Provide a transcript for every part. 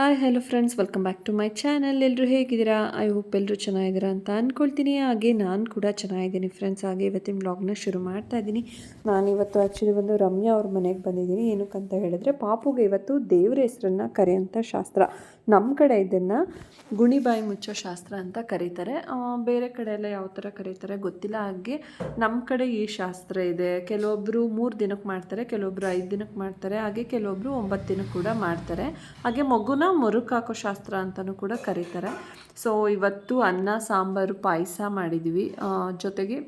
Hi hello friends welcome back to my channel ಎಲ್ಲರೂ ಹೇಗಿದ್ದೀರಾ? I hope ಎಲ್ಲರೂ ಚೆನ್ನಾಗಿದ್ದೀರಾ ಅಂತ ಅಂದ್ಕೊಳ್ತೀನಿ ಹಾಗೆ ನಾನು ಕೂಡ ಚೆನ್ನಾಗಿದ್ದೀನಿ ಫ್ರೆಂಡ್ಸ್ ಹಾಗೆ ಇವತ್ತಿನ ಬ್ಲಾಗ್ನ ಶುರು ಮಾಡ್ತಾ ಇದ್ದೀನಿ. ನಾನಿವತ್ತು ಆ್ಯಕ್ಚುಲಿ ಒಂದು ರಮ್ಯಾ ಅವ್ರ ಮನೆಗೆ ಬಂದಿದ್ದೀನಿ. ಏನಕ್ಕಂತ ಹೇಳಿದ್ರೆ, ಪಾಪುಗೆ ಇವತ್ತು ದೇವ್ರ ಹೆಸರನ್ನು ಕರೆಯುವಂಥ ಶಾಸ್ತ್ರ. ನಮ್ಮ ಕಡೆ ಇದನ್ನು ಗುಣಿಬಾಯಿ ಮುಚ್ಚೋ ಶಾಸ್ತ್ರ ಅಂತ ಕರೀತಾರೆ. ಬೇರೆ ಕಡೆ ಎಲ್ಲ ಯಾವ ಥರ ಕರೀತಾರೆ ಗೊತ್ತಿಲ್ಲ. ಹಾಗೆ ನಮ್ಮ ಕಡೆ ಈ ಶಾಸ್ತ್ರ ಇದೆ. ಕೆಲವೊಬ್ಬರು ಮೂರು ದಿನಕ್ಕೆ ಮಾಡ್ತಾರೆ ಕೆಲವೊಬ್ಬರು ಐದು ದಿನಕ್ಕೆ ಮಾಡ್ತಾರೆ, ಹಾಗೆ ಕೆಲವೊಬ್ಬರು ಒಂಬತ್ತು ದಿನಕ್ಕೆ ಕೂಡ ಮಾಡ್ತಾರೆ. ಹಾಗೆ ಮಗುನ ಮುರುಕಾಕೋ ಶಾಸ್ತ್ರ ಅಂತಲೂ ಕೂಡ ಕರೀತಾರೆ. ಸೊ ಇವತ್ತು ಅನ್ನ, ಸಾಂಬಾರು, ಪಾಯಸ ಮಾಡಿದ್ವಿ. ಜೊತೆಗೆ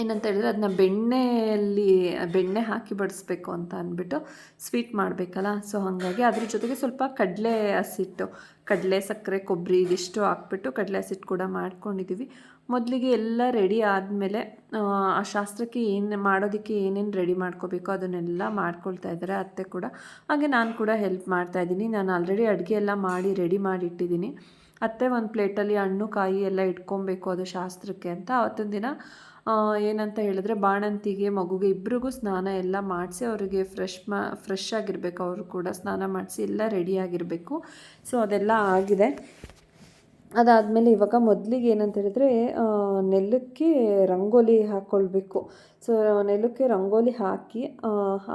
ಏನಂತ ಹೇಳಿದ್ರೆ ಅದನ್ನ ಬೆಣ್ಣೆಯಲ್ಲಿ, ಬೆಣ್ಣೆ ಹಾಕಿ ಬಡಿಸ್ಬೇಕು ಅಂತ ಅಂದ್ಬಿಟ್ಟು ಸ್ವೀಟ್ ಮಾಡಬೇಕಲ್ಲ. ಸೊ ಹಾಗಾಗಿ ಅದ್ರ ಜೊತೆಗೆ ಸ್ವಲ್ಪ ಕಡಲೆ ಹಸಿಟ್ಟು, ಕಡಲೆ, ಸಕ್ಕರೆ, ಕೊಬ್ಬರಿ ಇದಿಷ್ಟು ಹಾಕ್ಬಿಟ್ಟು ಕಡಲೆ ಹಸಿಟ್ಟು ಕೂಡ ಮಾಡ್ಕೊಂಡಿದ್ದೀವಿ ಮೊದಲಿಗೆ ಎಲ್ಲ ರೆಡಿ ಆದಮೇಲೆ, ಆ ಶಾಸ್ತ್ರಕ್ಕೆ ಏನು ಮಾಡೋದಕ್ಕೆ ಏನೇನು ರೆಡಿ ಮಾಡ್ಕೋಬೇಕು ಅದನ್ನೆಲ್ಲ ಮಾಡ್ಕೊಳ್ತಾ ಇದ್ದಾರೆ ಅತ್ತೆ ಕೂಡ. ಹಾಗೆ ನಾನು ಕೂಡ ಹೆಲ್ಪ್ ಮಾಡ್ತಾ ಇದ್ದೀನಿ. ನಾನು ಆಲ್ರೆಡಿ ಅಡುಗೆ ಎಲ್ಲ ಮಾಡಿ ರೆಡಿ ಮಾಡಿ ಇಟ್ಟಿದ್ದೀನಿ ಅತ್ತೆ ಒಂದು ಪ್ಲೇಟಲ್ಲಿ ಹಣ್ಣು, ಕಾಯಿ ಎಲ್ಲ ಇಟ್ಕೊಬೇಕು ಅದು ಶಾಸ್ತ್ರಕ್ಕೆ ಅಂತ. ಅವತ್ತೊಂದು ದಿನ ಏನಂತ ಹೇಳಿದ್ರೆ ಬಾಣಂತಿಗೆ, ಮಗುಗೆ ಇಬ್ಬರಿಗೂ ಸ್ನಾನ ಎಲ್ಲ ಮಾಡಿಸಿ ಅವರಿಗೆ ಫ್ರೆಶ್ ಮಾ ಫ್ರೆಶ್ ಆಗಿರಬೇಕು. ಅವರು ಕೂಡ ಸ್ನಾನ ಮಾಡಿಸಿ ಎಲ್ಲ ರೆಡಿಯಾಗಿರಬೇಕು ಸೊ ಅದೆಲ್ಲ ಆಗಿದೆ. ಅದಾದಮೇಲೆ ಇವಾಗ ಮೊದಲಿಗೆ ಏನಂತ ಹೇಳಿದ್ರೆ ನೆಲಕ್ಕೆ ರಂಗೋಲಿ ಹಾಕ್ಕೊಳ್ಬೇಕು ಸೊ ನೆಲಕ್ಕೆ ರಂಗೋಲಿ ಹಾಕಿ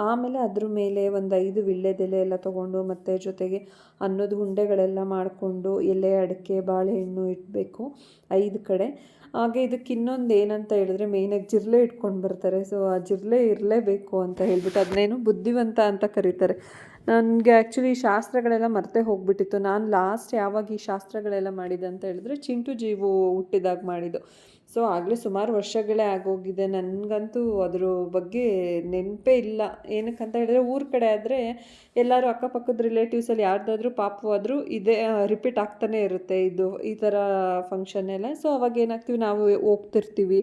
ಆಮೇಲೆ ಅದ್ರ ಮೇಲೆ ಒಂದು ಐದು ವಿಳ್ಳೆದೆಲೆ ಎಲ್ಲ ತೊಗೊಂಡು ಮತ್ತು ಜೊತೆಗೆ ಅನ್ನದ ಉಂಡೆಗಳೆಲ್ಲ ಮಾಡಿಕೊಂಡು ಎಲೆ, ಅಡಿಕೆ, ಬಾಳೆಹಣ್ಣು ಇಡಬೇಕು. ಐದು ಕಡೆ. ಹಾಗೆ ಇದಕ್ಕೆ ಇನ್ನೊಂದು ಏನಂತ ಹೇಳಿದ್ರೆ ಮೇಯ್ನಾಗಿ ಜಿರಲೆ ಇಟ್ಕೊಂಡು ಬರ್ತಾರೆ. ಸೊ ಆ ಜಿರಲೆ ಇರಲೇಬೇಕು ಅಂತ ಹೇಳ್ಬಿಟ್ಟು ಅದನ್ನೇನು ಬುದ್ಧಿವಂತ ಅಂತ ಕರೀತಾರೆ. ನನಗೆ ಆ್ಯಕ್ಚುಲಿ ಶಾಸ್ತ್ರಗಳೆಲ್ಲ ಮರೆತೆ ಹೋಗ್ಬಿಟ್ಟಿತ್ತು. ನಾನು ಲಾಸ್ಟ್ ಯಾವಾಗ ಈ ಶಾಸ್ತ್ರಗಳೆಲ್ಲ ಮಾಡಿದೆ ಅಂತ ಹೇಳಿದ್ರೆ ಚಿಂಟು ಜೀವು ಹುಟ್ಟಿದಾಗ ಮಾಡಿದ್ದು. ಸೊ ಆಗಲೇ ಸುಮಾರು ವರ್ಷಗಳೇ ಆಗೋಗಿದೆ. ನನಗಂತೂ ಅದ್ರ ಬಗ್ಗೆ ನೆನಪೇ ಇಲ್ಲ. ಏನಕ್ಕಂತ ಹೇಳಿದ್ರೆ ಊರ ಕಡೆ ಆದರೆ ಎಲ್ಲರೂ ಅಕ್ಕಪಕ್ಕದ ರಿಲೇಟಿವ್ಸಲ್ಲಿ ಯಾರ್ದಾದ್ರೂ ಪಾಪು ಆದರೂ ಇದೇ ರಿಪೀಟ್ ಆಗ್ತಾನೆ ಇರುತ್ತೆ ಇದು, ಈ ಥರ ಫಂಕ್ಷನ್ ಎಲ್ಲ. ಸೊ ಅವಾಗ ಏನಾಗ್ತೀವಿ, ನಾವು ಹೋಗ್ತಿರ್ತೀವಿ.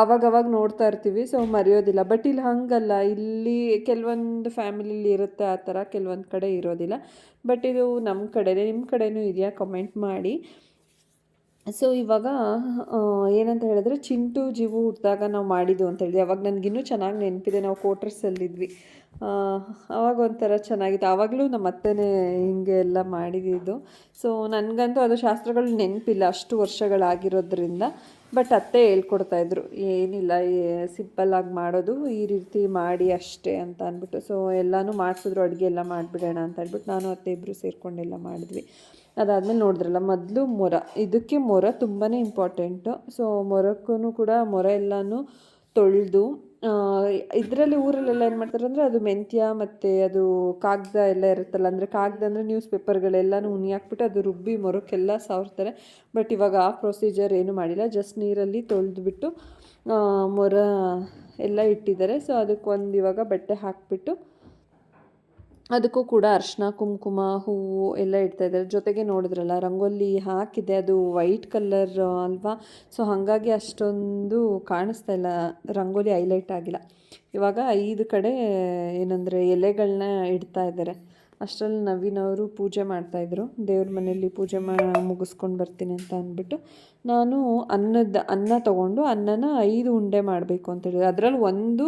ಅವಾಗ ಅವಾಗ ನೋಡ್ತಾ ಇರ್ತೀವಿ ಸೊ ಮರೆಯೋದಿಲ್ಲ. ಬಟ್ ಇಲ್ಲಿ ಹಂಗಲ್ಲ. ಇಲ್ಲಿ ಕೆಲವೊಂದು ಫ್ಯಾಮಿಲಿಲಿ ಇರುತ್ತೆ, ಆ ಥರ ಕೆಲವೊಂದು ಕಡೆ ಇರೋದಿಲ್ಲ. ಬಟ್ ಇದು ನಮ್ಮ ಕಡೆನೇ ನಿಮ್ಮ ಕಡೆನೂ ಇದೆಯಾ? ಕಮೆಂಟ್ ಮಾಡಿ. ಸೊ ಇವಾಗ ಏನಂತ ಹೇಳಿದ್ರೆ ಚಿಂಟು ಜೀವು ಹುಟ್ಟಿದಾಗ ನಾವು ಮಾಡಿದ್ದು ಅಂತ ಹೇಳಿದ್ವಿ. ಅವಾಗ ನನಗಿನ್ನೂ ಚೆನ್ನಾಗಿ ನೆನಪಿದೆ. ನಾವು ಕ್ವಾರ್ಟರ್ಸಲ್ಲಿದ್ವಿ ಅವಾಗ ಒಂಥರ ಚೆನ್ನಾಗಿತ್ತು. ಆವಾಗಲೂ ನಮ್ಮ ಅತ್ತೆನೇ ಹಿಂಗೆ ಎಲ್ಲ ಮಾಡಿದ್ದು ಸೊ ನನಗಂತೂ ಅದು ಶಾಸ್ತ್ರಗಳು ನೆನಪಿಲ್ಲ. ಅಷ್ಟು ವರ್ಷಗಳಾಗಿರೋದ್ರಿಂದ. ಬಟ್ ಅತ್ತೆ ಹೇಳ್ಕೊಡ್ತಾಯಿದ್ರು ಏನಿಲ್ಲ ಸಿಂಪಲ್ಲಾಗಿ ಮಾಡೋದು. ಈ ರೀತಿ ಮಾಡಿ ಅಷ್ಟೇ ಅಂತ ಅಂದ್ಬಿಟ್ಟು. ಸೊ ಎಲ್ಲನೂ ಮಾಡಿಸಿದ್ರು. ಅಡುಗೆ ಎಲ್ಲ ಮಾಡಿಬಿಡೋಣ ಅಂತ ಹೇಳ್ಬಿಟ್ಟು ನಾನು, ಅತ್ತೆ ಇಬ್ಬರು ಸೇರ್ಕೊಂಡೆಲ್ಲ ಮಾಡಿದ್ವಿ. ಅದಾದಮೇಲೆ ನೋಡಿದ್ರಲ್ಲ, ಮೊದಲು ಮೊರ. ಇದಕ್ಕೆ ಮೊರ ತುಂಬಾ ಇಂಪಾರ್ಟೆಂಟು ಸೊ ಮೊರಕ್ಕೂ ಕೂಡ ಮೊರ ಎಲ್ಲನೂ ತೊಳೆದು ಇದರಲ್ಲಿ ಊರಲ್ಲೆಲ್ಲ ಏನು ಮಾಡ್ತಾರೆ ಅಂದರೆ ಅದು ಮೆಂತ್ಯ ಮತ್ತು ಅದು ಕಾಗದ ಎಲ್ಲ ಇರುತ್ತಲ್ಲ, ಅಂದರೆ ಕಾಗದ ಅಂದರೆ ನ್ಯೂಸ್ ಪೇಪರ್ಗಳೆಲ್ಲನೂ ಉನಿ ಹಾಕ್ಬಿಟ್ಟು ಅದು ರುಬ್ಬಿ ಮೊರಕ್ಕೆಲ್ಲ ಸಾವ್ರ್ತಾರೆ. ಬಟ್ ಇವಾಗ ಆ ಪ್ರೊಸೀಜರ್ ಏನು ಮಾಡಿಲ್ಲ ಜಸ್ಟ್ ನೀರಲ್ಲಿ ತೊಳೆದುಬಿಟ್ಟು ಮೊರ ಎಲ್ಲ ಇಟ್ಟಿದ್ದಾರೆ. ಸೊ ಅದಕ್ಕೆ ಒಂದು ಇವಾಗ ಬಟ್ಟೆ ಹಾಕಿಬಿಟ್ಟು ಅದಕ್ಕೂ ಕೂಡ ಅರ್ಶಿನ, ಕುಂಕುಮ, ಹೂವು ಎಲ್ಲ ಇಡ್ತಾ ಇದ್ದಾರೆ. ಜೊತೆಗೆ ನೋಡಿದ್ರಲ್ಲ, ರಂಗೋಲಿ ಹಾಕಿದೆ. ಅದು ವೈಟ್ ಕಲರ್ ಅಲ್ವಾ? ಸೊ ಹಾಗಾಗಿ ಅಷ್ಟೊಂದು ಕಾಣಿಸ್ತಾ ಇಲ್ಲ. ರಂಗೋಲಿ ಹೈಲೈಟ್ ಆಗಿಲ್ಲ. ಇವಾಗ ಐದು ಕಡೆ ಏನಂದರೆ ಎಲೆಗಳನ್ನ ಇಡ್ತಾ ಇದ್ದಾರೆ. ಅಷ್ಟರಲ್ಲಿ ನವೀನವರು ಪೂಜೆ ಮಾಡ್ತಾಯಿದ್ರು ದೇವ್ರ ಮನೆಯಲ್ಲಿ ಪೂಜೆ ಮಾ, ಮುಗಿಸ್ಕೊಂಡು ಬರ್ತೀನಿ ಅಂತ ಅಂದ್ಬಿಟ್ಟು ನಾನು ಅನ್ನದ, ಅನ್ನ ತೊಗೊಂಡು ಅನ್ನನ ಐದು ಉಂಡೆ ಮಾಡಬೇಕು ಅಂತ ಹೇಳಿದ್ರು. ಅದರಲ್ಲಿ ಒಂದು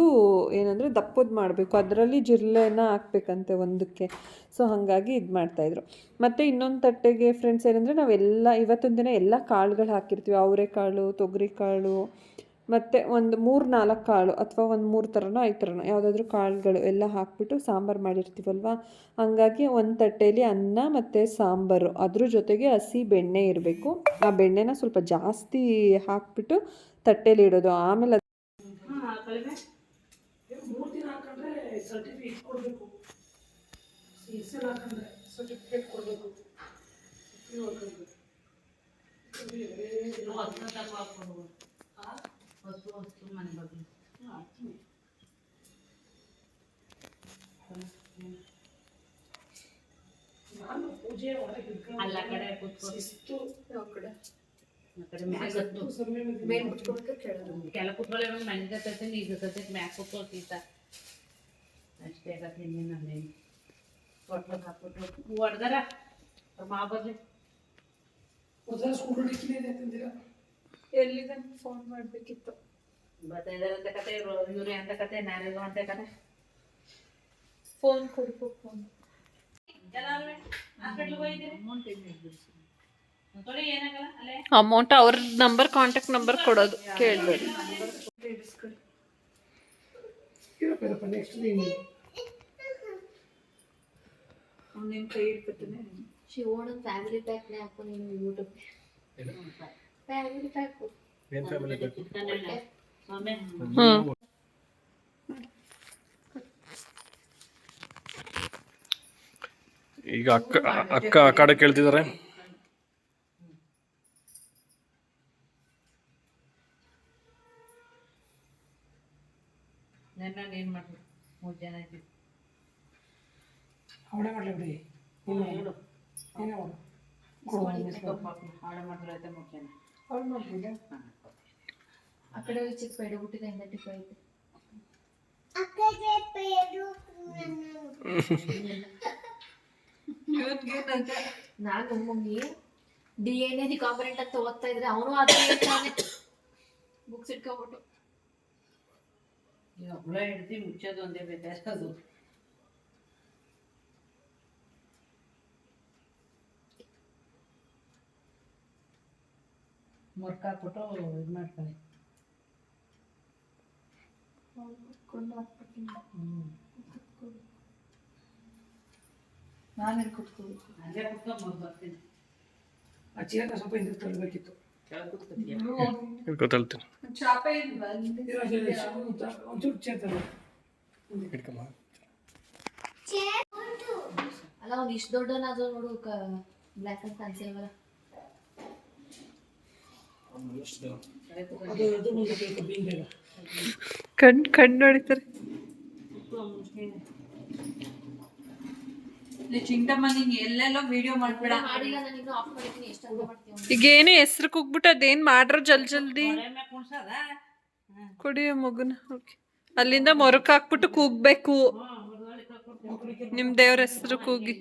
ಏನಂದರೆ ದಪ್ಪದ್ದು ಮಾಡಬೇಕು. ಅದರಲ್ಲಿ ಜಿರಳೆನ ಹಾಕ್ಬೇಕಂತೆ ಒಂದಕ್ಕೆ. ಸೊ ಹಾಗಾಗಿ ಇದು ಮಾಡ್ತಾಯಿದ್ರು ಮತ್ತು ಇನ್ನೊಂದು ತಟ್ಟೆಗೆ ಫ್ರೆಂಡ್ಸ್ ಏನಂದರೆ ನಾವೆಲ್ಲ ಇವತ್ತೊಂದು ದಿನ ಎಲ್ಲ ಕಾಳುಗಳು ಹಾಕಿರ್ತೀವಿ. ಅವರೆಕಾಳು, ತೊಗರಿಕಾಳು ಮತ್ತು ಒಂದು ಮೂರು ನಾಲ್ಕು ಕಾಳು ಅಥವಾ ಒಂದು ಮೂರು ಥರನೋ ಐದು ಥರನೋ ಯಾವುದಾದ್ರೂ ಕಾಳುಗಳು ಎಲ್ಲ ಹಾಕ್ಬಿಟ್ಟು ಸಾಂಬಾರು ಮಾಡಿರ್ತೀವಲ್ವ? ಹಾಗಾಗಿ ಒಂದು ತಟ್ಟೆಯಲ್ಲಿ ಅನ್ನ ಮತ್ತು ಸಾಂಬಾರು. ಅದ್ರ ಜೊತೆಗೆ ಹಸಿ ಬೆಣ್ಣೆ ಇರಬೇಕು. ಆ ಬೆಣ್ಣೆನ ಸ್ವಲ್ಪ ಜಾಸ್ತಿ ಹಾಕ್ಬಿಟ್ಟು ತಟ್ಟೆಯಲ್ಲಿ ಇಡೋದು. ಆಮೇಲೆ ಸರ್ಟಿಫಿಕೇಟ್ ಕೊಡಬೇಕು ಹೆಸರು ಹಾಕೊಂಡ್ರೆ ಸರ್ಟಿಫಿಕೇಟ್ ಕೊಡಬೇಕು ವಸ್ತು ವಸ್ತು ಮನೆ ಬಗ್ಗೆ ನಾನು ಪೂಜೆ ಒಳಗೆ ಇಟ್ಕೊಂಡು ಅಲ್ಲ ಕಡೆ ಕೂತ್ಕೊ ಶಿಸ್ತು ಆ ಕಡೆ ಮ್ಯಾಗ ಹತ್ತು ಸರ್ವೆ ಕೆಲ ಕೂತ್ಕೊಳ್ಳಿ ಮನೆಗೆ ತತ್ತೆ ಈಗ ತತ್ತೆ ಮ್ಯಾಗ ಕೂತ್ಕೊಳ್ತೀತ ಅಷ್ಟೇ ಆಗತ್ತೆ ಇನ್ನೇನು ಅಲ್ಲೇನು ಹೊಟ್ಲಕ್ಕೆ ಹಾಕ್ಬಿಟ್ಟು ಹೊಡ್ದಾರ ಮಾ ಬರ್ಲಿ ಮೊದಲ ಸ್ಕೂಲ್ ಹುಡುಕಿನೇ ಇದೆ ಎಲ್ಲಿದೆ ಫೋನ್ ಮಾಡಬೇಕಿತ್ತು? ಬರ್ತಾ ಅಂತ ಕತೆ ಇವ್ರೆ ಅಂತ ಕತೆ ನಾನೇನು ಅಂತ ಕತೆ? ಫೋನ್ ಕೊಡ್ಬೇಕು ಫೋನ್ ಅಮೌಂಟ್ ಅವ್ರ ನಂಬರ್ ಕಾಂಟ್ಯಾಕ್ಟ್ ನಂಬರ್ ಕೊಡೋದು ಕೇಳಬೇಡಿ. ನಿಮ್ಮ ಕೈ ಫ್ಯಾಮಿಲಿ ಪ್ಯಾಕ್ನೇ ಹಾಕು ನೀನು ಯೂಟ್ಯೂಬ್ ಫ್ಯಾಮಿಲಿ ಬೇಕು? ಹ್ಞೂ ಈಗ ಅಕ್ಕ ಅಕ್ಕ ಆ ಕಡೆ ಕೇಳ್ತಿದ್ದಾರೆ ನೆನ್ನ ಏನು ಮಾಡ್ಬೇಕು? ಮೂರು ಜನ ಇದ್ದೀವಿ. ಅವಳೇ ಮಾಡಲಿ ಬಿಡಿ. ಆ ಕಡೆ ಚಿಕ್ಕ ಪೇಡ ಹುಟ್ಟಿದ ಹಿಂದಟ್ಟಿಗೆ ಐತೆ ನಾನು ಮಮ್ಮಿ ಡಿ ಎನ್ ಎ ಕಾಂಪರೆಂಟ್ ಅಂತ ಓದ್ತಾ ಇದ್ರೆ ಅವನು ಅದೇ ಹೇಳ್ತಾನೆ ಬುಕ್ಸ್ ಇಟ್ಕೊಬಿಟ್ಟು ಹುಳ ಹಿಡ್ದು ಮುಚ್ಚೋದು ಒಂದೇ ಬೇಕಾದ್ರೆ ಮುರ್ಕ ಹಾಕ್ಬಿಟ್ಟು ಇದು ಮಾಡ್ಕೊಳ್ಳಿ ನಾನು ಕೂತ್ಕೋಬೇಕು ಅಲ್ಲೇ ಕುತ್ಕೊಂಡು ಬರ್ತೀನಿ. ಆ ಚೀಲ ಸ್ವಲ್ಪ ಹಿಂದೆ ಚೇತಲ್ಲ ಅಲ್ಲ ಅವ್ನು ಇಷ್ಟು ದೊಡ್ಡನಾದ್ರು ನೋಡು ಬ್ಲ್ಯಾಕ್ ಅಂತ ಅನ್ಸಿಲ್ವಲ್ಲ ಅದು ಅದು ಮುಂದೆ ಬೇಕು ಬೀಂದೆಲ್ಲ ಕಣ್ ಕಣ್ಣು ಹೊಡಿತಾರೆ ಚಿಂಟಮ್ಮ ನೀನ್ ಎಲ್ಲೆಲ್ಲೋ ವಿಡಿಯೋ ಮಾಡ್ಬೇಡ ಮಾಡಿಲ್ಲ ನಾನು ಇನ್ನೂ ಆಫ್ ಮಾಡಿದ್ದೀನಿ ಎಷ್ಟು ಅಂತ ಮಾಡ್ತೀವಿ ಈಗ ಏನು ಹೆಸರು ಕೂಗ್ಬಿಟ್ಟು ಅದೇನ್ ಮಾಡ್ರ ಜಲ್ ಜಲ್ದಿ. ಕುಡಿಯ ಮಗುನ ಓಕೆ. ಅಲ್ಲಿಂದ ಮೊರಕ್ ಹಾಕ್ಬಿಟ್ಟು ಕೂಗ್ಬೇಕು. ನಿಮ್ ದೇವ್ರ ಹೆಸರು ಕೂಗಿ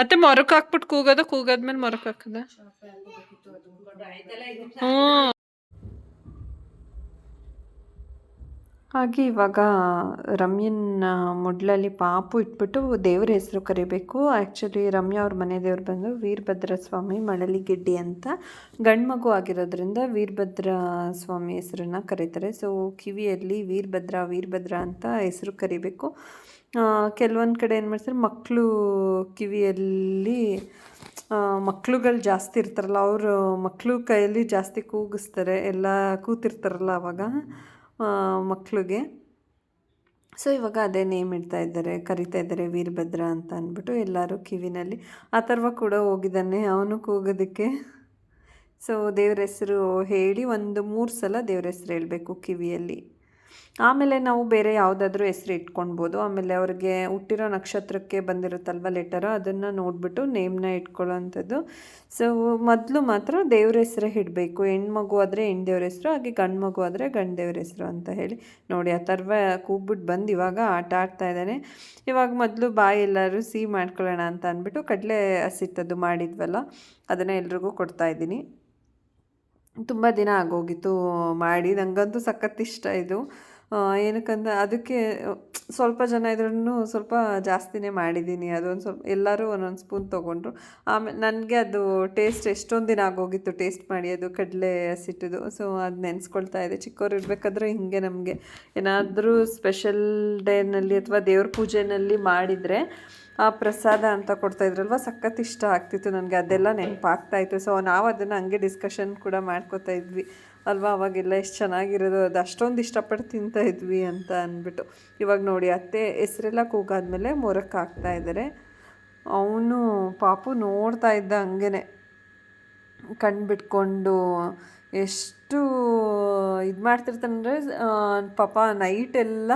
ಮತ್ತೆ ಮೊರಕ್ ಹಾಕ್ಬಿಟ್ಟು ಕೂಗೋದ ಕೂಗದ್ಮೇಲೆ ಮೊರಕ್ ಹಾಕದ. ಹ್ಮ್. ಹ್ಞೂ ಹಾಗೆ ಇವಾಗ ರಮ್ಯನ ಮೊಡ್ಲಲ್ಲಿ ಪಾಪು ಇಟ್ಬಿಟ್ಟು ದೇವ್ರ ಹೆಸರು ಕರಿಬೇಕು. ಆ್ಯಕ್ಚುಲಿ ರಮ್ಯಾ ಅವ್ರ ಮನೆ ದೇವ್ರು ಬಂದು ವೀರಭದ್ರ ಸ್ವಾಮಿ ಮಳಲಿಗೆಡ್ಡಿ ಅಂತ ಗಂಡು ಮಗು ಆಗಿರೋದ್ರಿಂದ ವೀರಭದ್ರ ಸ್ವಾಮಿ ಹೆಸರನ್ನ ಕರೀತಾರೆ. ಸೊ ಕಿವಿಯಲ್ಲಿ ವೀರಭದ್ರ ವೀರಭದ್ರ ಅಂತ ಹೆಸರು ಕರಿಬೇಕು. ಕೆಲವೊಂದು ಕಡೆ ಏನು ಮಾಡ್ತಾರೆ ಮಕ್ಕಳು ಕಿವಿಯಲ್ಲಿ ಮಕ್ಳುಗಳು ಜಾಸ್ತಿ ಇರ್ತಾರಲ್ಲ, ಅವರು ಮಕ್ಕಳು ಕೈಯಲ್ಲಿ ಜಾಸ್ತಿ ಕೂಗಿಸ್ತಾರೆ, ಎಲ್ಲ ಕೂತಿರ್ತಾರಲ್ಲ ಅವಾಗ. ಮಕ್ಕಳಿಗೆ ಸೊ ಇವಾಗ ಅದೇ ನೇಮ್ ಇಡ್ತಾ ಇದ್ದಾರೆ, ಕರಿತಾ ಇದ್ದಾರೆ ವೀರಭದ್ರ ಅಂತ ಅಂದ್ಬಿಟ್ಟು ಎಲ್ಲರೂ ಕಿವಿನಲ್ಲಿ. ಆ ಅಥರ್ವ ಕೂಡ ಹೋಗಿದ್ದಾನೆ, ಅವನು ಕೂಗೋದಕ್ಕೆ. ಸೊ ದೇವ್ರ ಹೆಸರು ಹೇಳಿ ಒಂದು ಮೂರು ಸಲ ದೇವ್ರ ಹೆಸರು ಹೇಳಬೇಕು ಕಿವಿಯಲ್ಲಿ. ಆಮೇಲೆ ನಾವು ಬೇರೆ ಯಾವುದಾದ್ರೂ ಹೆಸರು ಇಟ್ಕೊಳ್ಬೋದು ಆಮೇಲೆ ಅವ್ರಿಗೆ ಹುಟ್ಟಿರೋ ನಕ್ಷತ್ರಕ್ಕೆ ಬಂದಿರುತ್ತಲ್ವ ಲೆಟರು ಅದನ್ನು ನೋಡಿಬಿಟ್ಟು ನೇಮ್ನ ಇಟ್ಕೊಳ್ಳೋವಂಥದ್ದು ಸೊ ಮೊದಲು ಮಾತ್ರ ದೇವ್ರ ಹೆಸರೇ ಇಡಬೇಕು. ಹೆಣ್ಮಗು ಆದರೆ ಹೆಣ್ಣು ದೇವ್ರ ಹೆಸರು, ಹಾಗೆ ಗಂಡು ಮಗು ಆದರೆ ಗಂಡು ದೇವ್ರ ಹೆಸರು ಅಂತ ಹೇಳಿ ನೋಡಿ, ಆ ಥರ ಕೂಗ್ಬಿಟ್ಟು ಬಂದು ಇವಾಗ ಆಟ ಆಡ್ತಾ ಇದ್ದಾನೆ. ಇವಾಗ ಮೊದಲು ಬಾಯಿ ಎಲ್ಲರೂ ಸಿಹಿ ಮಾಡ್ಕೊಳ್ಳೋಣ ಅಂತ ಅಂದ್ಬಿಟ್ಟು ಕಡಲೆ ಹಸಿಟ್ಟದ್ದು ಮಾಡಿದ್ವಲ್ಲ, ಅದನ್ನು ಎಲ್ರಿಗೂ ಕೊಡ್ತಾ ಇದ್ದೀನಿ. ತುಂಬ ದಿನ ಆಗೋಗಿತ್ತು ಮಾಡಿ ನನಗಂತೂ ಸಖತ್ ಇಷ್ಟ ಇದು. ಏನಕ್ಕಂದ್ರೆ ಅದಕ್ಕೆ, ಸ್ವಲ್ಪ ಜನ ಇದ್ರೂ ಸ್ವಲ್ಪ ಜಾಸ್ತಿನೇ ಮಾಡಿದ್ದೀನಿ. ಅದೊಂದು ಸ್ವಲ್ಪ, ಎಲ್ಲರೂ ಒಂದೊಂದು ಸ್ಪೂನ್ ತೊಗೊಂಡ್ರು. ಆಮೇಲೆ ನನಗೆ ಅದು ಟೇಸ್ಟ್ ಎಷ್ಟೊಂದು ದಿನ ಆಗೋಗಿತ್ತು ಟೇಸ್ಟ್ ಮಾಡಿ, ಅದು ಕಡಲೆ ಹಸಿಟ್ಟಿದ್ದು ಸೊ ಅದು ನೆನೆಸ್ಕೊಳ್ತಾ ಇದೆ ಚಿಕ್ಕವ್ರು ಇರಬೇಕಾದ್ರೆ ಹಿಂಗೆ ನಮಗೆ ಏನಾದರೂ ಸ್ಪೆಷಲ್ ಡೇನಲ್ಲಿ ಅಥವಾ ದೇವ್ರ ಪೂಜೆನಲ್ಲಿ ಮಾಡಿದರೆ ಆ ಪ್ರಸಾದ ಅಂತ ಕೊಡ್ತಾ ಇದ್ರಲ್ವ, ಸಖತ್ ಇಷ್ಟ ಆಗ್ತಿತ್ತು ನನಗೆ. ಅದೆಲ್ಲ ನೆನಪಾಗ್ತಾಯಿತ್ತು ಸೊ ನಾವು ಅದನ್ನು ಹಂಗೆ ಡಿಸ್ಕಷನ್ ಕೂಡ ಮಾಡ್ಕೋತಾ ಇದ್ವಿ. ಅಲ್ವಾ, ಅವಾಗೆಲ್ಲ ಎಷ್ಟು ಚೆನ್ನಾಗಿರೋದು, ಅದು ಅಷ್ಟೊಂದು ಇಷ್ಟಪಟ್ಟು ತಿಂತಾ ಇದ್ವಿ ಅಂತ ಅಂದ್ಬಿಟ್ಟು ಇವಾಗ ನೋಡಿ ಅತ್ತೆ ಹೆಸರೆಲ್ಲ ಕೂಗಾದ್ಮೇಲೆ ಮೊರಕ್ಕೆ ಹಾಕ್ತಾ ಇದ್ದಾರೆ ಅವನು ಪಾಪು ನೋಡ್ತಾ ಇದ್ದ ಹಂಗೆ ಕಣ್ಣು ಬಿಟ್ಕೊಂಡು ಎಷ್ಟು ಇದು ಮಾಡ್ತಿರ್ತಾನಂದರೆ ಪಾಪ ನೈಟೆಲ್ಲ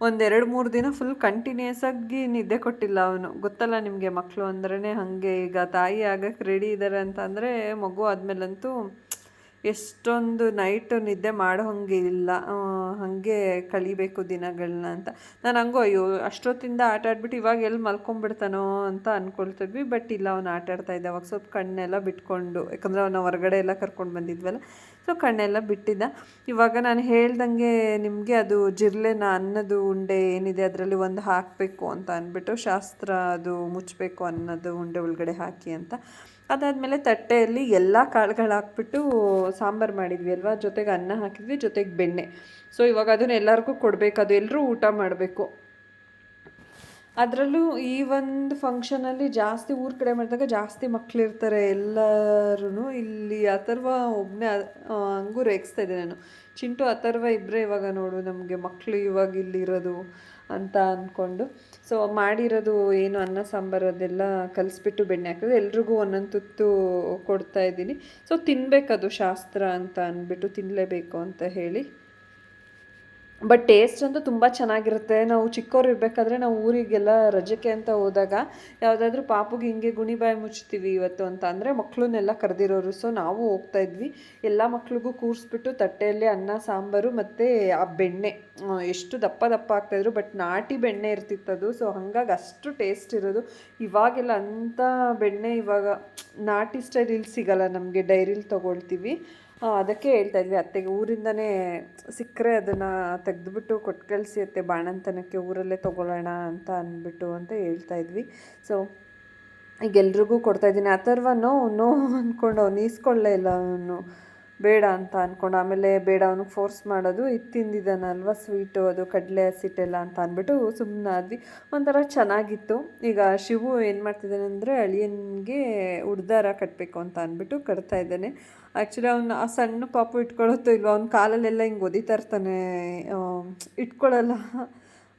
ಒಂದೆರಡು ಮೂರು ದಿನ ಫುಲ್ ಕಂಟಿನ್ಯೂಸ್ ಆಗಿ ನಿದ್ದೆ ಕೊಟ್ಟಿಲ್ಲ ಅವನು. ಗೊತ್ತಲ್ಲ ನಿಮಗೆ ಮಕ್ಕಳು ಅಂದ್ರೇ ಹಾಗೆ ಈಗ ತಾಯಿ ಆಗಕ್ಕೆ ರೆಡಿ ಇದ್ದಾರೆ ಅಂತ ಅಂದರೆ ಮಗು ಆದಮೇಲಂತೂ ಎಷ್ಟೊಂದು ನೈಟ್ ನಿದ್ದೆ ಮಾಡೋ ಹಂಗೆ ಇಲ್ಲ. ಹಾಗೆ ಕಳಿಬೇಕು ದಿನಗಳನ್ನ ಅಂತ. ನಾನು ಹಂಗೂ, ಅಯ್ಯೋ, ಅಷ್ಟೊತ್ತಿಂದ ಆಟ ಆಡ್ಬಿಟ್ಟು ಇವಾಗ ಎಲ್ಲಿ ಮಲ್ಕೊಂಡ್ಬಿಡ್ತಾನೋ ಅಂತ ಅಂದ್ಕೊಳ್ತಿದ್ವಿ ಬಟ್ ಇಲ್ಲ, ಅವ್ನು ಆಟ ಆಡ್ತಾ ಇದ್ದ. ಅವಾಗ ಸ್ವಲ್ಪ ಕಣ್ಣೆಲ್ಲ ಬಿಟ್ಕೊಂಡು, ಯಾಕಂದರೆ ಅವನ ಹೊರಗಡೆ ಎಲ್ಲ ಕರ್ಕೊಂಡು ಬಂದಿದ್ವಲ್ಲ. ಸೊ ಕಣ್ಣೆಲ್ಲ ಬಿಟ್ಟಿದ್ದ. ಇವಾಗ ನಾನು ಹೇಳ್ದಂಗೆ ನಿಮಗೆ ಅದು ಜಿರ್ಲೆನ ಅನ್ನದು ಉಂಡೆ ಏನಿದೆ, ಅದರಲ್ಲಿ ಒಂದು ಹಾಕಬೇಕು ಅಂತ ಅಂದ್ಬಿಟ್ಟು ಶಾಸ್ತ್ರ ಅದು ಮುಚ್ಚಬೇಕು ಅನ್ನೋದು ಉಂಡೆ ಒಳಗಡೆ ಹಾಕಿ ಅಂತ. ಅದಾದಮೇಲೆ ತಟ್ಟೆಯಲ್ಲಿ ಎಲ್ಲ ಕಾಳುಗಳು ಹಾಕ್ಬಿಟ್ಟು ಸಾಂಬಾರು ಮಾಡಿದ್ವಿ ಅಲ್ವಾ? ಜೊತೆಗೆ ಅನ್ನ ಹಾಕಿದ್ವಿ, ಜೊತೆಗೆ ಬೆಣ್ಣೆ. ಸೊ ಇವಾಗ ಅದನ್ನ ಎಲ್ಲರಿಗೂ ಕೊಡಬೇಕು, ಅದು ಎಲ್ಲರೂ ಊಟ ಮಾಡಬೇಕು. ಅದರಲ್ಲೂ ಈ ಒಂದು ಫಂಕ್ಷನಲ್ಲಿ ಜಾಸ್ತಿ, ಊರ ಕಡೆ ಮಾಡಿದಾಗ ಜಾಸ್ತಿ ಮಕ್ಕಳಿರ್ತಾರೆ ಎಲ್ಲರೂ ಇಲ್ಲಿ ಅಥರ್ವ ಒಬ್ಬನೇ ಹಂಗೂ ರೇಗಿಸ್ತಾ ಇದ್ದೆ ನಾನು. ಚಿಂಟು ಅಥರ್ವ ಇಬ್ಬರೇ ಇವಾಗ ನೋಡು ನಮಗೆ ಮಕ್ಕಳು ಇವಾಗ ಇಲ್ಲಿರೋದು. ಅಂತ ಅಂದ್ಕೊಂಡು ಸೊ ಮಾಡಿರೋದು ಏನು ಅನ್ನ, ಸಾಂಬಾರು ಅದೆಲ್ಲ ಕಲಿಸ್ಬಿಟ್ಟು ಬೆಣ್ಣೆ ಹಾಕಿದ್ರೆ ಎಲ್ರಿಗೂ ಒಂದೊಂದು ತುತ್ತು ಕೊಡ್ತಾ ಇದ್ದೀನಿ. ಸೊ ತಿನ್ನಬೇಕದು ಶಾಸ್ತ್ರ ಅಂತ ಅಂದ್ಬಿಟ್ಟು ತಿನ್ನಲೇಬೇಕು ಅಂತ ಹೇಳಿ. ಬಟ್ ಟೇಸ್ಟ್ ಅಂತೂ ತುಂಬ ಚೆನ್ನಾಗಿರುತ್ತೆ. ನಾವು ಚಿಕ್ಕವ್ರು ಇರಬೇಕಾದ್ರೆ ನಾವು ಊರಿಗೆಲ್ಲ ರಜಕ್ಕೆ ಅಂತ ಹೋದಾಗ ಯಾವುದಾದ್ರೂ ಪಾಪುಗೆ ಹಿಂಗೆ ಗುಣಿಬಾಯಿ ಮುಚ್ತೀವಿ ಇವತ್ತು ಅಂತ ಅಂದರೆ ಮಕ್ಕಳನ್ನೆಲ್ಲ ಕರೆದಿರೋರು. ಸೊ ನಾವು ಹೋಗ್ತಾ ಇದ್ವಿ. ಎಲ್ಲ ಮಕ್ಳಿಗೂ ಕೂರಿಸ್ಬಿಟ್ಟು ತಟ್ಟೆಯಲ್ಲಿ ಅನ್ನ, ಸಾಂಬಾರು ಮತ್ತು ಆ ಬೆಣ್ಣೆ. ಎಷ್ಟು ದಪ್ಪ ದಪ್ಪ ಆಗ್ತಾಯಿದ್ರು ಬಟ್ ನಾಟಿ ಬೆಣ್ಣೆ ಇರ್ತಿತ್ತದು ಸೊ ಹಂಗಾಗಿ ಅಷ್ಟು ಟೇಸ್ಟ್ ಇರೋದು. ಇವಾಗೆಲ್ಲ ಅಂಥ ಬೆಣ್ಣೆ ಇವಾಗ ನಾಟಿ ಸ್ಟೈಲ್ ಇಲ್ಲಿ ಸಿಗಲ್ಲ ನಮಗೆ. ಡೈರಿಲಿ ತೊಗೊಳ್ತೀವಿ. ಅದಕ್ಕೆ ಹೇಳ್ತಾ ಇದ್ವಿ, ಅತ್ತೆಗೆ ಊರಿಂದನೇ ಸಿಕ್ಕರೆ ಅದನ್ನು ತೆಗೆದುಬಿಟ್ಟು ಕೊಟ್ಟು ಕಳಿಸಿ ಅತ್ತೆ, ಬಾಣಂತನಕ್ಕೆ ಊರಲ್ಲೇ ತೊಗೊಳ್ಳೋಣ ಅಂತ ಅಂದ್ಬಿಟ್ಟು ಅಂತ ಹೇಳ್ತಾ ಇದ್ವಿ. ಸೊ ಈಗ ಎಲ್ರಿಗೂ ಕೊಡ್ತಾ ಇದ್ದೀನಿ. ಅಥರ್ವ ನೋ ನೋ ಅಂದ್ಕೊಂಡು ಅವ್ನು ಈಸ್ಕೊಳ್ಳೇ ಇಲ್ಲ ಅವನು. ಬೇಡ ಅಂತ ಅಂದ್ಕೊಂಡು ಆಮೇಲೆ ಬೇಡ ಅವನಿಗೆ ಫೋರ್ಸ್ ಮಾಡೋದು, ಇದು ತಿಂದಿದ್ದಾನಲ್ವ ಸ್ವೀಟು ಅದು, ಕಡಲೆ ಹಸಿಟ್ಟೆಲ್ಲ ಅಂತ ಅಂದ್ಬಿಟ್ಟು ಸುಮ್ಮನೆ ಆದ್ವಿ. ಒಂಥರ ಚೆನ್ನಾಗಿತ್ತು. ಈಗ ಶಿವು ಏನು ಮಾಡ್ತಿದ್ದಾನೆ ಅಂದರೆ ಅಳಿಯನಿಗೆ ಉಡ್ದಾರ ಕಟ್ಟಬೇಕು ಅಂತ ಅಂದ್ಬಿಟ್ಟು ಕಟ್ತಾ ಇದ್ದಾನೆ. ಆ್ಯಕ್ಚುಲಿ ಅವನು ಆ ಸಣ್ಣ ಪಾಪು ಇಟ್ಕೊಳ್ಳುತ್ತೋ ಇಲ್ವೋ, ಅವ್ನ ಕಾಲಲ್ಲೆಲ್ಲ ಹಿಂಗೆ ಒದಿತಾ ಇರ್ತಾನೆ ಇಟ್ಕೊಳ್ಳಲ್ಲ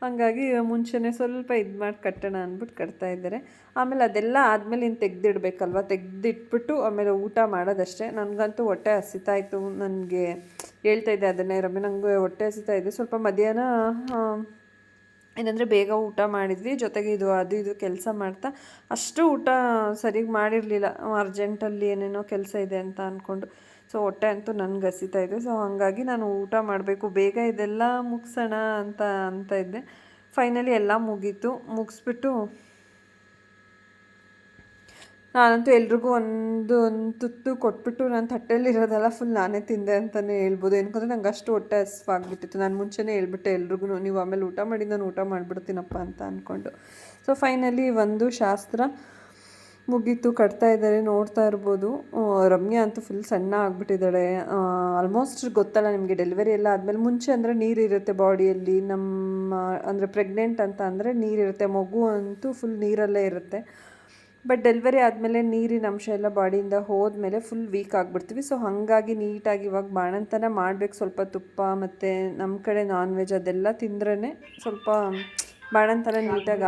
ಹಂಗಾಗಿ ಮುಂಚೆನೇ ಸ್ವಲ್ಪ ಇದು ಮಾಡಿ ಕಟ್ಟೋಣ ಅಂದ್ಬಿಟ್ಟು ಕಟ್ತಾ ಇದ್ದಾರೆ. ಆಮೇಲೆ ಅದೆಲ್ಲ ಆದಮೇಲೆ ಇನ್ನು ತೆಗೆದಿಡ್ಬೇಕಲ್ವ? ತೆಗೆದಿಟ್ಬಿಟ್ಟು ಆಮೇಲೆ ಊಟ ಮಾಡೋದಷ್ಟೇ. ನನಗಂತೂ ಹೊಟ್ಟೆ ಹಸಿತಾ ಇತ್ತು. ನನಗೆ ಹೇಳ್ತಾ ಇದ್ದೆ ಅದನ್ನೇ ರಮ್ಮಿ ನನಗೆ ಹೊಟ್ಟೆ ಹಸಿತಾ ಇದೆ. ಸ್ವಲ್ಪ ಮಧ್ಯಾಹ್ನ ಏನಂದರೆ ಬೇಗ ಊಟ ಮಾಡಿದ್ವಿ. ಜೊತೆಗೆ ಇದು, ಅದು, ಇದು ಕೆಲಸ ಮಾಡ್ತಾ ಅಷ್ಟು ಊಟ ಸರಿಗೆ ಮಾಡಿರಲಿಲ್ಲ. ಅರ್ಜೆಂಟಲ್ಲಿ ಏನೇನೋ ಕೆಲಸ ಇದೆ ಅಂತ ಅಂದ್ಕೊಂಡು ಸೊ ಹೊಟ್ಟೆ ಅಂತೂ ನನಗೆ ಹಸಿತಾ ಇದೆ. ಸೊ ಹಾಗಾಗಿ ನಾನು ಊಟ ಮಾಡಬೇಕು. ಬೇಗ ಇದೆಲ್ಲ ಮುಗಿಸೋಣ ಅಂತ ಅಂತ ಇದ್ದೆ. ಫೈನಲಿ ಎಲ್ಲ ಮುಗೀತು. ಮುಗಿಸ್ಬಿಟ್ಟು ನಾನಂತೂ ಎಲ್ರಿಗೂ ಒಂದು ಒಂದು ತುತ್ತು ಕೊಟ್ಬಿಟ್ಟು ನಾನು ತಟ್ಟೆಲಿರೋದೆಲ್ಲ ಫುಲ್ ನಾನೇ ತಿಂದೆ ಅಂತಲೇ ಹೇಳ್ಬೋದು. ಏನಕ್ಕಂದ್ರೆ ನಂಗೆ ಅಷ್ಟು ಹೊಟ್ಟೆ ಹಸ್ವಾಗ್ಬಿಟ್ಟಿತ್ತು ನಾನು ಮುಂಚೆನೇ ಹೇಳ್ಬಿಟ್ಟೆ ಎಲ್ರಿಗೂ, ನೀವು ಆಮೇಲೆ ಊಟ ಮಾಡಿ, ನಾನು ಊಟ ಮಾಡಿಬಿಡ್ತೀನಪ್ಪ ಅಂತ ಅಂದ್ಕೊಂಡು ಸೊ ಫೈನಲಿ ಒಂದು ಶಾಸ್ತ್ರ. ಮುಗೀತು, ಕಟ್ತಾ ಇದ್ದಾರೆ, ನೋಡ್ತಾ ಇರ್ಬೋದು. ರಮ್ಯಾ ಅಂತೂ ಫುಲ್ ಸಣ್ಣ ಆಗಿಬಿಟ್ಟಿದ್ದಾಳೆ. ಆಲ್ಮೋಸ್ಟ್ ಗೊತ್ತಲ್ಲ ನಿಮಗೆ ಡೆಲಿವರಿ ಎಲ್ಲ ಆದಮೇಲೆ ಮುಂಚೆ ಅಂದರೆ ನೀರಿರುತ್ತೆ ಬಾಡಿಯಲ್ಲಿ ನಮ್ಮ ಅಂದರೆ ಪ್ರೆಗ್ನೆಂಟ್ ಅಂತ ಅಂದರೆ ನೀರಿರುತ್ತೆ, ಮಗು ಅಂತೂ ಫುಲ್ ನೀರಲ್ಲೇ ಇರುತ್ತೆ. ಬಟ್ ಡೆಲಿವರಿ ಆದಮೇಲೆ ನೀರಿನ ಅಂಶ ಎಲ್ಲ ಬಾಡಿಯಿಂದ ಹೋದ್ಮೇಲೆ ಫುಲ್ ವೀಕ್ ಆಗಿಬಿಡ್ತೀವಿ. ಸೊ ಹಾಗಾಗಿ ನೀಟಾಗಿ ಇವಾಗ ಬಾಣಂತನ ಮಾಡಬೇಕು. ಸ್ವಲ್ಪ ತುಪ್ಪ ಮತ್ತು ನಮ್ಮ ಕಡೆ ನಾನ್ ವೆಜ್ ಅದೆಲ್ಲ ತಿಂದ್ರೇ ಸ್ವಲ್ಪ ಬಾಣಂತನ ನೀಟಾಗಿ